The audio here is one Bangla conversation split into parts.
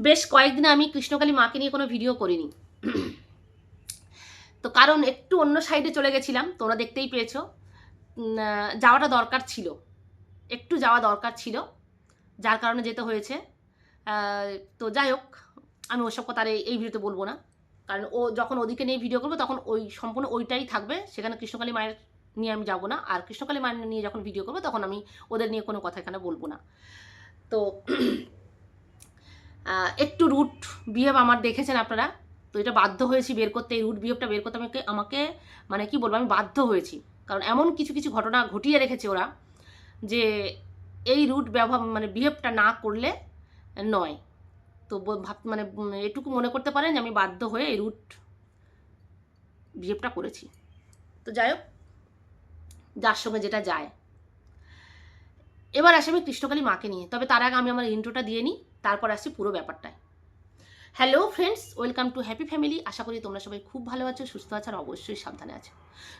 বেশ কয়েকদিন আমি কৃষ্ণকালী মাকে নিয়ে কোনো ভিডিও করিনি। তো কারণ একটু অন্য সাইডে চলে গেছিলাম, তোমরা দেখতেই পেয়েছ। যাওয়াটা দরকার ছিল। একটু যাওয়া দরকার ছিল, যার কারণে যেতে হয়েছে। তো যাই হোক, আমি ওসব কথা আর এই- ভিডিওতে বলব না। কারণ ও যখন ওদিকে নিয়ে ভিডিও করব, তখন ওই, সম্পূর্ণ ওইটাই থাকবে। সেখানে কৃষ্ণকালী মায়ের নিয়ে আমি যাব না। আর কৃষ্ণকালী মায়ের নিয়ে যখন ভিডিও করব, তখন আমি ওদের নিয়ে কোনো কথা এখানে বলব না। তো একটু রুট বিহেভ আমার দেখেছেন আপনারা। তো এটা বাধ্য হয়েছি বের করতে, এই রুট বিহেভটা বের করতে আমাকে আমাকে মানে কি বলব, আমি বাধ্য হয়েছি। কারণ এমন কিছু কিছু ঘটনা ঘটিয়ে রেখেছে ওরা যে এই রুট ব্যবহার মানে বিহেভটা না করলে নয়। তো ভাব মানে এটুকু মনে করতে পারেন যে আমি বাধ্য হয়ে এই রুট বিহেভটা করেছি। তো যাই হোক, যার সঙ্গে যেটা যায়। এবার আসি আমি কৃষ্ণকালী মাকে নিয়ে। তবে তার আগে আমি আমার ইন্ট্রোটা দিয়ে নিই, তারপর আসছি পুরো ব্যাপারটায়। Hello friends welcome to happy family আশা করি তোমরা সবাই খুব ভালো আছো, সুস্থ আছো, আর অবশ্যই সাবধানে আছো।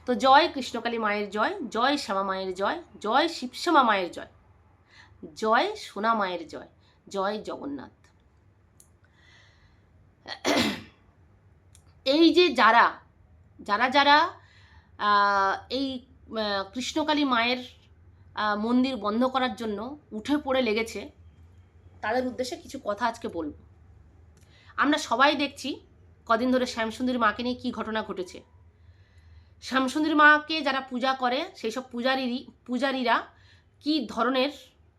তো জয় কৃষ্ণকালী মায়ের জয় জয় শ্যামা মায়ের জয় জয় শিবশ্যামা মায়ের জয় জয় সোনা মায়ের জয় জয় জগন্নাথ। এই যে যারা যারা যারা এই কৃষ্ণকালী মায়ের মন্দির বন্ধ করার জন্য উঠে পড়ে লেগেছে। তাদের উদ্দেশ্যে কিছু কথা আজকে বলব। আমরা সবাই দেখছি কদিন ধরে শ্যামসুন্দরী মাকে নিয়ে কী ঘটনা ঘটেছে। শ্যামসুন্দরী মাকে যারা পূজা করে, সেই সব পূজারীরই, পূজারীরা কী ধরনের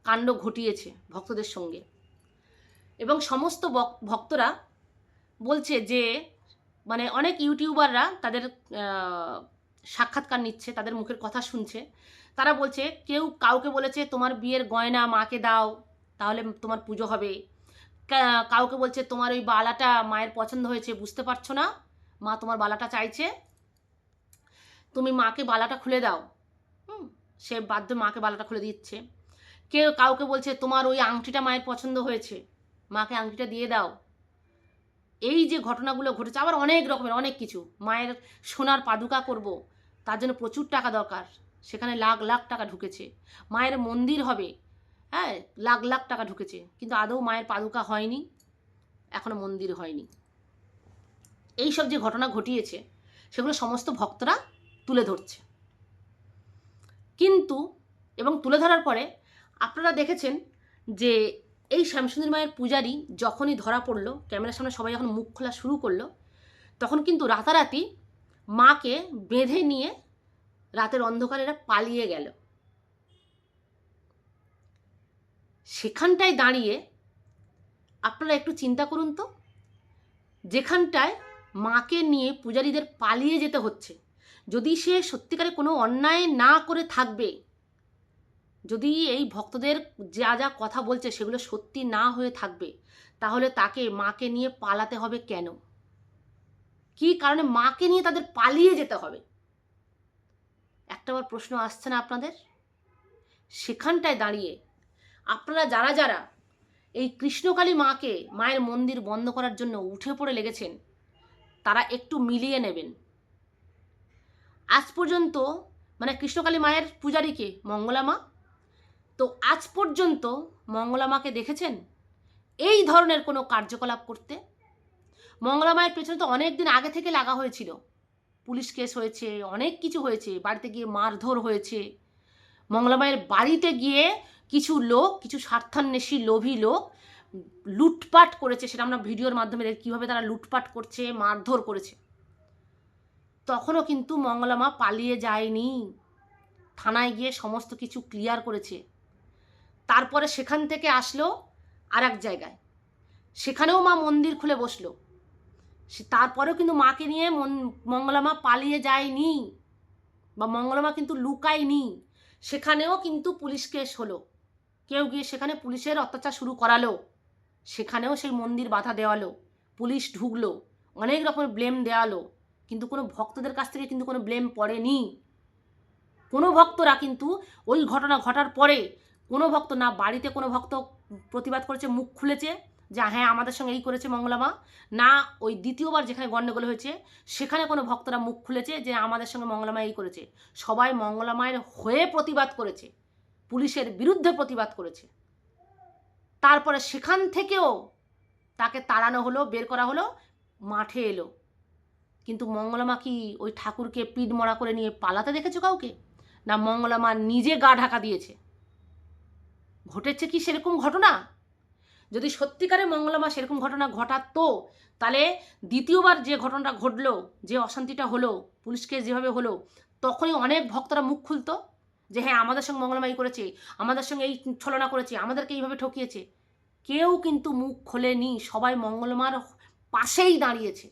কাণ্ড ঘটিয়েছে ভক্তদের সঙ্গে? এবং সমস্ত ভক্তরা বলছে যে মানে অনেক ইউটিউবাররা তাদের সাক্ষাৎকার নিচ্ছে, তাদের মুখের কথা শুনছে। তারা বলছে, কেউ কাউকে বলেছে তোমার বিয়ের গয়না মাকে দাও, তাহলে তোমার পুজো হবে। কাউকে বলছে, তোমার ওই বালাটা মায়ের পছন্দ হয়েছে, বুঝতে পারছ না? মা তোমার বালাটা চাইছে, তুমি মাকে বালাটা খুলে দাও। হুম, সে বাধ্য মাকে বালাটা খুলে দিচ্ছে। কেউ কাউকে বলছে, তোমার ওই আংটিটা মায়ের পছন্দ হয়েছে, মাকে আংটিটা দিয়ে দাও। এই যে ঘটনাগুলো ঘটেছে, আবার অনেক রকমের, অনেক কিছু। মায়ের সোনার পাদুকা করব, তার জন্য প্রচুর টাকা দরকার। সেখানে লাখ লাখ টাকা ঢুকেছে। মায়ের মন্দির হবে। হ্যাঁ লাখ লাখ টাকা ঢুকেছে। কিন্তু আদৌ মায়ের পাদুকা হয়নি, এখনও মন্দির হয়নি। এই সব যে ঘটনা ঘটিয়েছে, সেগুলো সমস্ত ভক্তরা তুলে ধরছে। কিন্তু, এবং তুলে ধরার পরে আপনারা দেখেছেন যে এই শ্যামসুন্দরী মায়ের পূজারি যখনই ধরা পড়ল, ক্যামেরার সামনে সবাই যখন মুখ খোলা শুরু করল, তখন কিন্তু রাতারাতি মাকে বেঁধে নিয়ে রাতের অন্ধকারে এরা পালিয়ে গেল। সেখানটায় দাঁড়িয়ে আপনারা একটু চিন্তা করুন তো। যেখানটায় মাকে নিয়ে পূজারীদের পালিয়ে যেতে হচ্ছে। যদি সে সত্যিকারে কোনো অন্যায় না করে থাকবে, যদি এই ভক্তদের যা যা কথা বলছে সেগুলো সত্যি না হয়ে থাকবে, তাহলে তাকে মাকে নিয়ে পালাতে হবে কেন? কি কারণে মাকে নিয়ে তাদের পালিয়ে যেতে হবে? একটা বার প্রশ্ন আসছে না আপনাদের? সেখানটায় দাঁড়িয়ে আপনারা যারা যারা এই কৃষ্ণকালী মাকে মায়ের মন্দির বন্ধ করার জন্য উঠে পড়ে লেগেছেন, তারা একটু মিলিয়ে নেবেন। আজ পর্যন্ত মানে কৃষ্ণকালী মায়ের পূজারীকে মঙ্গলা মা? তো আজ পর্যন্ত মঙ্গলা মাকে দেখেছেন এই ধরনের কোনো কার্যকলাপ করতে? মঙ্গলা মায়ের পেছনে তো অনেক দিন আগে থেকে লাগা হয়েছিল। পুলিশ কেস হয়েছে, অনেক কিছু হয়েছে, বাড়িতে গিয়ে মারধর হয়েছে। মঙ্গলা মায়ের বাড়িতে গিয়ে কিছু লোক, কিছু স্বার্থান্বেষী লোভী লোক লুটপাট করেছে, সেটা আমরা ভিডিওর মাধ্যমে কীভাবে তারা লুটপাট করছে, মারধর করেছে। তখনও কিন্তু মঙ্গলামা পালিয়ে যায়নি। থানায় গিয়ে সমস্ত কিছু ক্লিয়ার করেছে। তারপরে সেখান থেকে আসলো আর এক জায়গায়। সেখানেও মা মন্দির খুলে বসল। তারপরেও কিন্তু মাকে নিয়ে মন- মঙ্গলা মা পালিয়ে যায়নি বা মঙ্গলামা কিন্তু লুকায়নি। সেখানেও কিন্তু পুলিশ কেস হলো। কেউ গিয়ে সেখানে পুলিশের অত্যাচার শুরু করালো। সেখানেও সেই মন্দির বাধা দেওয়ালো। পুলিশ ঢুকলো। অনেক রকমের ব্লেম দেওয়ালো। কিন্তু কোনো ভক্তদের কাছ থেকে কিন্তু কোনো ব্লেম পড়েনি। কোনো ভক্তরা কিন্তু ওই ঘটনা ঘটার পরে কোনো ভক্ত না, বাড়িতে কোনো ভক্ত প্রতিবাদ করেছে, মুখ খুলেছে যে হ্যাঁ আমাদের সঙ্গে এই করেছে মঙ্গলামা না, ওই দ্বিতীয়বার যেখানে গণ্ডগোল হয়েছে, সেখানে কোনো ভক্তরা মুখ খুলেছে যে আমাদের সঙ্গে মঙ্গলামা এই করেছে। সবাই মঙ্গলামায়ের হয়ে প্রতিবাদ করেছে, পুলিশের বিরুদ্ধে প্রতিবাদ করেছে। তারপরে সেখান থেকেও তাকে তাড়ানো হলো, বের করা হলো, মাঠে এলো। কিন্তু মঙ্গলামা কি ওই ঠাকুরকে পিঠ মরা করে নিয়ে পালাতে দেখেছ কাউকে? না মঙ্গলামা নিজে গা ঢাকা দিয়েছে? ঘটেছে কি সেরকম ঘটনা? যদি সত্যিকারে মঙ্গলামা সেরকম ঘটনা ঘটাতো, তাহলে দ্বিতীয়বার যে ঘটনাটা ঘটলো, যে অশান্তিটা হলো পুলিশকে যেভাবে হলো, তখনই অনেক ভক্তরা মুখ খুলতো যে হ্যাঁ আমাদের সঙ্গে মঙ্গলমাই করেছে, আমাদের সঙ্গে এই ছলনা করেছে, আমাদেরকে এইভাবে ঠকিয়েছে। কেউ কিন্তু মুখ খোলেনি, সবাই মঙ্গলমার পাশেই দাঁড়িয়েছে।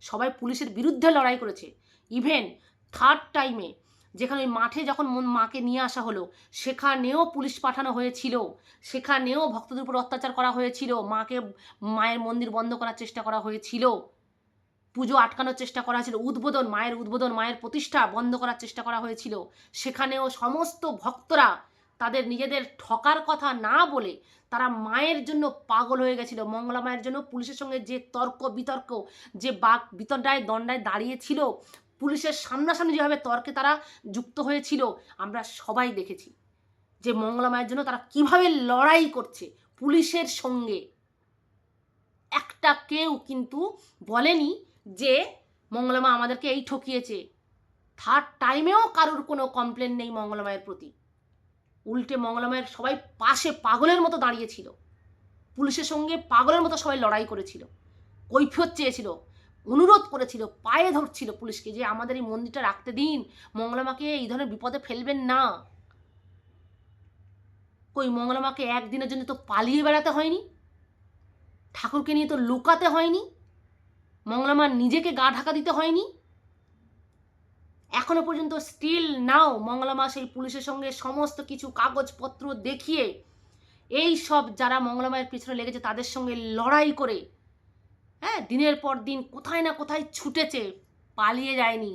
সবাই পুলিশের বিরুদ্ধে লড়াই করেছে। ইভেন থার্ড টাইমে যেখানে ওই মাঠে যখন মাকে নিয়ে আসা হলো, সেখানেও পুলিশ পাঠানো হয়েছিল। সেখানেও ভক্তদের উপর অত্যাচার করা হয়েছিল। মাকে মায়ের মন্দির বন্ধ করার চেষ্টা করা হয়েছিল। পুজো আটকানোর চেষ্টা করা হয়েছিল। উদ্বোধন, মায়ের উদ্বোধন, মায়ের প্রতিষ্ঠা বন্ধ করার চেষ্টা করা হয়েছিল। সেখানেও সমস্ত ভক্তরা তাদের নিজেদের ঠকার কথা না বলে তারা মায়ের জন্য পাগল হয়ে গেছিল। মঙ্গলা মায়ের জন্য পুলিশের সঙ্গে যে তর্ক বিতর্ক যে বাক বিতর্ডায় দণ্ডায় দাঁড়িয়েছিল পুলিশের সামনাসামনি যেভাবে তর্কে তারা যুক্ত হয়েছিল, আমরা সবাই দেখেছি। যে মঙ্গলা মায়ের জন্য তারা কীভাবে লড়াই করছে পুলিশের সঙ্গে। একটা কেউ কিন্তু বলেনি যে মঙ্গলমা আমাদেরকে এই ঠকিয়েছে। থার্ড টাইমেও কারোর কোনো কমপ্লেন নেই মঙ্গলমায়ের প্রতি। উল্টে মঙ্গলমায়ের সবাই পাশে পাগলের মতো দাঁড়িয়েছিল পুলিশের সঙ্গে পাগলের মতো সবাই লড়াই করেছিল। কৈফিয়ত চেয়েছিল। অনুরোধ করেছিল, পায়ে ধরছিল পুলিশকে যে আমাদের এই মন্দিরটা রাখতে দিন, মঙ্গলমাকে এই ধরনের বিপদে ফেলবেন না। কই, মঙ্গলমাকে একদিনের জন্য তো পালিয়ে বেড়াতে হয়নি? ঠাকুরকে নিয়ে তো লুকাতে হয়নি? মঙ্গলামার নিজেকে গা ঢাকা দিতে হয়নি? এখনও পর্যন্ত স্টিল নাও মঙ্গলামা সেই পুলিশের সঙ্গে সমস্ত কিছু কাগজপত্র দেখিয়ে, এই সব যারা মঙ্গলামায়ের পিছনে লেগেছে তাদের সঙ্গে লড়াই করে হ্যাঁ দিনের পর দিন কোথায় না কোথায় ছুটেছে, পালিয়ে যায়নি।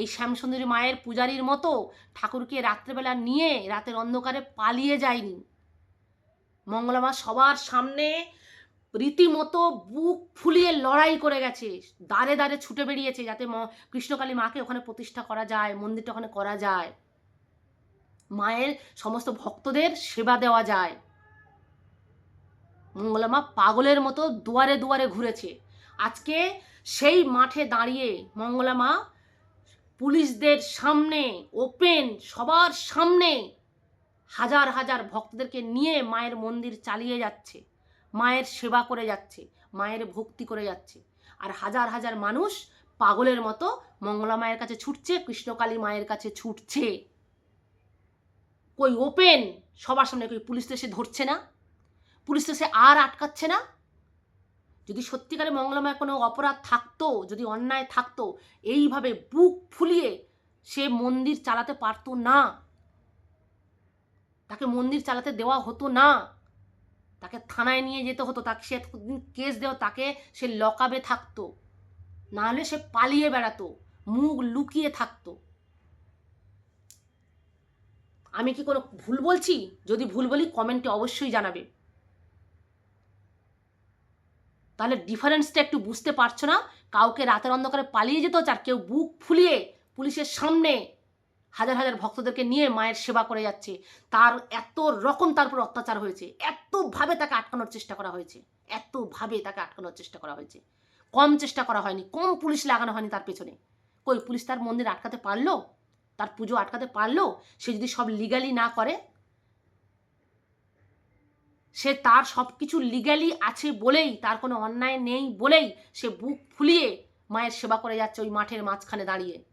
এই শ্যামসুন্দরী মায়ের পূজারীর মতো ঠাকুরকে রাত্রেবেলা নিয়ে রাতের অন্ধকারে পালিয়ে যায়নি। মঙ্গলামা সবার সামনে রীতিমতো বুক ফুলিয়ে লড়াই করে গেছে দাঁড়ে দাঁড়ে ছুটে বেরিয়েছে যাতে কৃষ্ণকালী মাকে ওখানে প্রতিষ্ঠা করা যায়, মন্দিরটা ওখানে করা যায়। মায়ের সমস্ত ভক্তদের সেবা দেওয়া যায়। মঙ্গলামা পাগলের মতো দুয়ারে দুয়ারে ঘুরেছে। আজকে সেই মাঠে দাঁড়িয়ে মঙ্গলামা পুলিশদের সামনে, ওপেন, সবার সামনে হাজার হাজার ভক্তদেরকে নিয়ে মায়ের মন্দির চালিয়ে যাচ্ছে, মায়ের সেবা করে যাচ্ছে, মায়ের ভক্তি করে যাচ্ছে। আর হাজার হাজার মানুষ পাগলের মতো মঙ্গলা মায়ের কাছে ছুটছে, কৃষ্ণকালী মায়ের কাছে ছুটছে। কই ওপেন, সবার সামনে কই পুলিশ তো এসে ধরছে না। পুলিশ তো এসে আর আটকাচ্ছে না। যদি সত্যিকারে মঙ্গলময় কোনো অপরাধ থাকতো, যদি অন্যায় থাকতো, এইভাবে বুক ফুলিয়ে সে মন্দির চালাতে পারতো না। তাকে মন্দির চালাতে দেওয়া হতো না। তাকে থানায় নিয়ে যেতে হতো, তাকে সে কেস দেওয়া, তাকে সে লকাবে থাকতো। নাহলে সে পালিয়ে বেড়াতো, মুখ লুকিয়ে থাকতো। আমি কি কোনো ভুল বলছি? যদি ভুল বলি, কমেন্টে অবশ্যই জানাবে। তাহলে ডিফারেন্সটা একটু বুঝতে পারছ না? কাউকে রাতের অন্ধকারে পালিয়ে যেত আর কেউ বুক ফুলিয়ে পুলিশের সামনে হাজার হাজার ভক্তদেরকে নিয়ে মায়ের সেবা করে যাচ্ছে। তার এত রকম তার উপর অত্যাচার হয়েছে। এতভাবে তাকে আটকানোর চেষ্টা করা হয়েছে। এতভাবে তাকে আটকানোর চেষ্টা করা হয়েছে। কম চেষ্টা করা হয়নি, কম পুলিশ লাগানো হয়নি তার পেছনে। কই, পুলিশ তার মন্দির আটকাতে পারল? তার পুজো আটকাতে পারল? সে যদি সব লিগালি না করে সে তার সব কিছু লিগালি আছে বলেই, তার কোনো অন্যায় নেই বলেই সে বুক ফুলিয়ে মায়ের সেবা করে যাচ্ছে ওই মাঠের মাঝখানে দাঁড়িয়ে।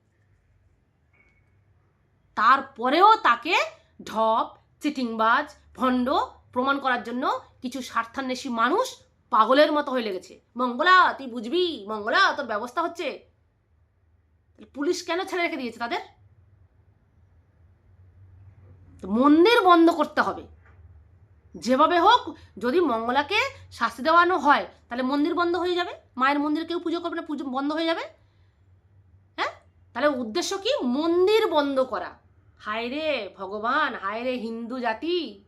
তারপরেও তাকে ঢপ, চিটিংবাজ, ভণ্ড প্রমাণ করার জন্য কিছু স্বার্থান্বেষী মানুষ পাগলের মতো হয়ে লেগেছে। মঙ্গলা, তুই বুঝবি? মঙ্গলা, তোর ব্যবস্থা হচ্ছে? পুলিশ কেন ছেড়ে রেখে দিয়েছে তাদের? মন্দির বন্ধ করতে হবে। যেভাবে হোক, যদি মঙ্গলাকে শাস্তি দেওয়ানো হয়, তাহলে মন্দির বন্ধ হয়ে যাবে। মায়ের মন্দির কেউ পুজো করবে না, পুজো বন্ধ হয়ে যাবে। হ্যাঁ? তাহলে উদ্দেশ্য কি? মন্দির বন্ধ করা। হায় রে ভগবান হায় রে হিন্দু জাতি।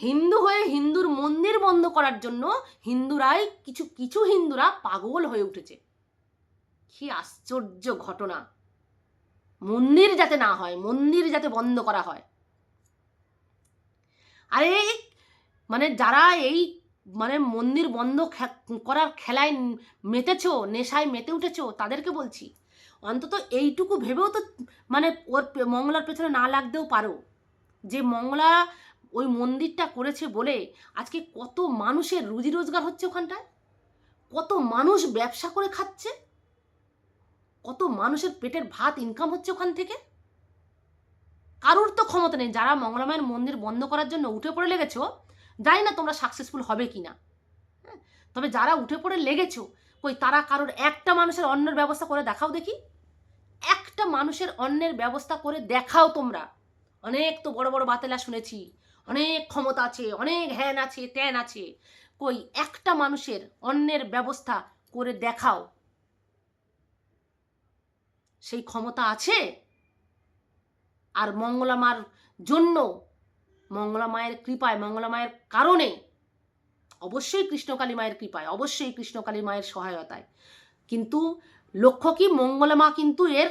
হিন্দু হয়ে হিন্দুর মন্দির বন্ধ করার জন্য হিন্দুরাই কিছু কিছু হিন্দুরা পাগল হয়ে উঠেছে। কি আশ্চর্য ঘটনা। মন্দির যাতে না হয়, মন্দির যাতে বন্ধ করা হয়। আরে মানে যারা এই মানে মন্দির বন্ধ করার খেলায় মেতেছো, নেশায় মেতে উঠেছো, তাদেরকে বলছি, অন্তত এইটুকু ভেবেও তো মানে ওর মঙ্গলার পেছনে না লাগতেও পারো। যে মঙ্গলা ওই মন্দিরটা করেছে বলে আজকে কত মানুষের রুজি রোজগার হচ্ছে ওখানটায়? কত মানুষ ব্যবসা করে খাচ্ছে? কত মানুষের পেটের ভাত ইনকাম হচ্ছে ওখান থেকে? কারোর তো ক্ষমতা নেই। যারা মঙ্গলামায়ের মন্দির বন্ধ করার জন্য উঠে পড়ে লেগেছো, জানি না তোমরা সাকসেসফুল হবে কি না? তবে যারা উঠে পড়ে লেগেছো, কই তারা কারোর একটা মানুষের অন্যের ব্যবস্থা করে দেখাও দেখি। একটা মানুষের অন্যের ব্যবস্থা করে দেখাও তোমরা। অনেক তো বড় বড় বাতেলা শুনেছি, অনেক ক্ষমতা আছে, অনেক হ্যান আছে, ত্যান আছে। কই একটা মানুষের অন্যের ব্যবস্থা করে দেখাও। সেই ক্ষমতা আছে? আর মঙ্গলামার জন্য, মঙ্গলা মায়ের কৃপায়, মঙ্গলা মায়ের কারণে অবশ্যই কৃষ্ণকালী মায়ের কৃপায়, অবশ্যই কৃষ্ণকালী মায়ের সহায়তায়। কিন্তু লক্ষ্য কি? মঙ্গলা মা কিন্তু এর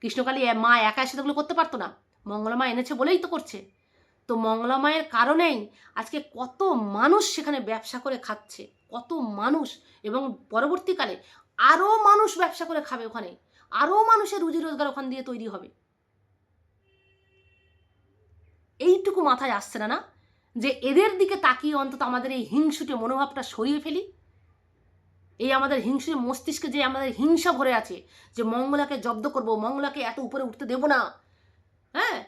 কৃষ্ণকালী মা একা এসে সেগুলো করতে পারতো না। মঙ্গলা মা এনেছে বলেই তো করছে। তো মঙ্গলা মায়ের কারণেই আজকে কত মানুষ সেখানে ব্যবসা করে খাচ্ছে, কত মানুষ এবং পরবর্তীকালে আরও মানুষ ব্যবসা করে খাবে ওখানে। আরও মানুষের রুজি রোজগার ওখান দিয়ে তৈরি হবে। এইটুকু মাথায় আসছে না না? যে এদের দিকে তাকিয়ে অন্তত আমাদের এই হিংসুটে মনোভাবটা সরিয়ে ফেলি? এই আমাদের হিংসুটে মস্তিষ্কে যে আমাদের হিংসা ভরে আছে, যে মঙ্গলাকে জব্দ করব, মঙ্গলাকে এত উপরে উঠতে দেব না। হ্যাঁ?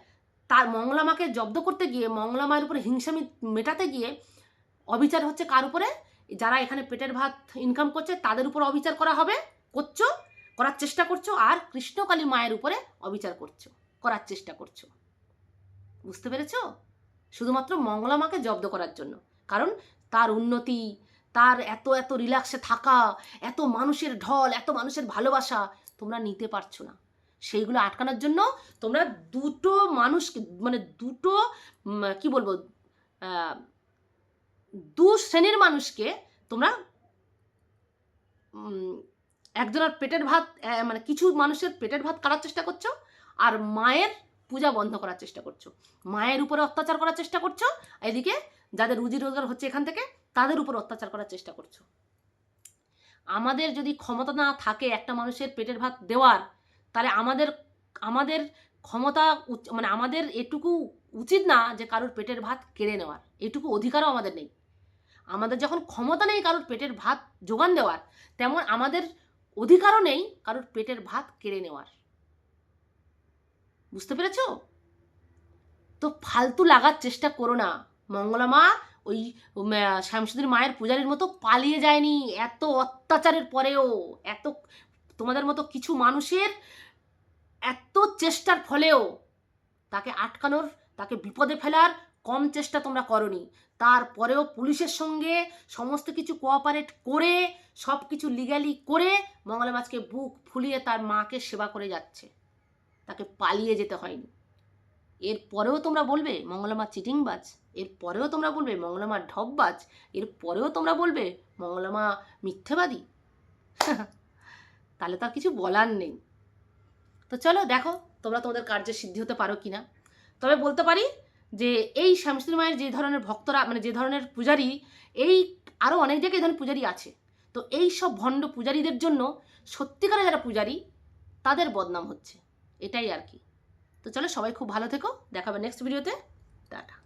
তার মঙ্গলা মাকে জব্দ করতে গিয়ে মঙ্গলা মায়ের উপরে হিংসা মেটাতে গিয়ে অবিচার হচ্ছে কার উপরে? যারা এখানে পেটের ভাত ইনকাম করছে, তাদের উপর অবিচার করা হবে? করছ? করার চেষ্টা করছ আর কৃষ্ণকালী মায়ের উপরে অবিচার করছ। করার চেষ্টা করছ। বুঝতে পেরেছ? শুধুমাত্র মঙ্গলা মাকে জব্দ করার জন্য। কারণ তার উন্নতি, তার এত এত রিল্যাক্সে থাকা, এত মানুষের ঢল, এত মানুষের ভালোবাসা তোমরা নিতে পারছ না। সেইগুলো আটকানোর জন্য তোমরা দুটো মানুষকে মানে দুটো কি বলব দু শ্রেণির মানুষকে তোমরা একজনের পেটের ভাত মানে কিছু মানুষের পেটের ভাত কাটার চেষ্টা করছ আর মায়ের পূজা বন্ধ করার চেষ্টা করছ। মায়ের উপরে অত্যাচার করার চেষ্টা করছ এদিকে যাদের রুজি রোজগার হচ্ছে এখান থেকে, তাদের উপর অত্যাচার করার চেষ্টা করছ। আমাদের যদি ক্ষমতা না থাকে একটা মানুষের পেটের ভাত দেওয়ার, তাহলে আমাদের আমাদের ক্ষমতা মানে আমাদের এটুকু উচিত না যে কারোর পেটের ভাত কেড়ে নেওয়ার। এটুকু অধিকারও আমাদের নেই। আমাদের যখন ক্ষমতা নেই কারোর পেটের ভাত যোগান দেওয়ার, তেমন আমাদের অধিকারও নেই কারোর পেটের ভাত কেড়ে নেওয়ার। বুঝতে পেরেছ? তো ফালতু লাগার চেষ্টা করো না। মঙ্গলা মা ওই শ্যামসুদীর মায়ের পূজারীর মতো পালিয়ে যায়নি। এত অত্যাচারের পরেও, এত তোমাদের মতো কিছু মানুষের এত চেষ্টার ফলেও তাকে আটকানোর, তাকে বিপদে ফেলার কম চেষ্টা তোমরা করনি। তারপরেও পুলিশের সঙ্গে সমস্ত কিছু কোঅপারেট করে সব কিছু লিগালি করে মঙ্গলা মাছকে বুক ফুলিয়ে তার মাকে সেবা করে যাচ্ছে। তাকে পালিয়ে যেতে হয়নি। এর পরেও তোমরা বলবে মঙ্গলামা চিটিংবাজ। এর পরেও তোমরা বলবে মঙ্গলামা ঢপবাজ। এর পরেও তোমরা বলবে মঙ্গলামা মিথ্যেবাদী। তাহলে তো আর কিছু বলার নেই। তো চলো দেখো, তোমরা তোমাদের কার্যে সিদ্ধি হতে পারো কিনা। তবে বলতে পারি যে এই শ্যামশ্রী মায়ের যে ধরনের ভক্তরা মানে যে ধরনের পূজারী, এই আরও অনেক জায়গায় ধরনের পূজারী আছে। তো এই সব ভণ্ড পূজারীদের জন্য সত্যিকারে যারা পূজারী, তাদের বদনাম হচ্ছে। এটাই আর কি। তো চলো সবাই খুব ভালো থেকো। দেখাবে নেক্সট ভিডিওতে টাটা।